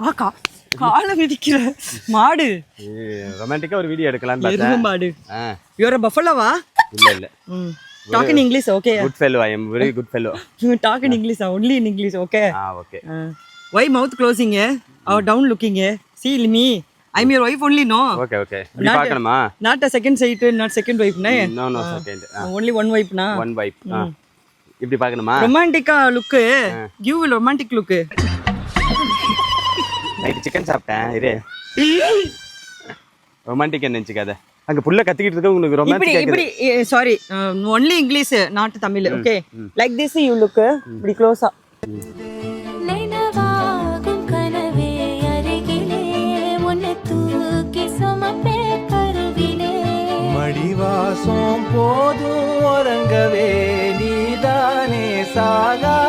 ஆ கா காலை மிதிக்கிற மாடு. ரொமான்டிக்கா ஒரு வீடியோ எடுக்கலாம்னு எருமை பார்த்தேன் மாடு யுவர் பஃபலோவா இல்ல இல்ல. ம். Talk in English okay good fellow I am very good fellow talk in English only in English okay ah okay why mouth closing our down looking see me I your wife only no okay okay இப்படி பார்க்கணுமா? Not a second side not second ஒய்ஃப்னே no no second only one ஒய்ஃப்னா one wife இப்படி பார்க்கணுமா? ரொமான்டிக்கா look give romantic look chicken சாப்பிட்டேன். இரு. Romantic என்னச்சு அங்க புள்ள கத்திக்கிட்டு இருக்க உங்களுக்கு ரொமான்டிக் இப்படி sorry only English not Tamil okay like this you look இப்படி க்ளோஸா போதும் உறங்கவே நீதானே சாகா.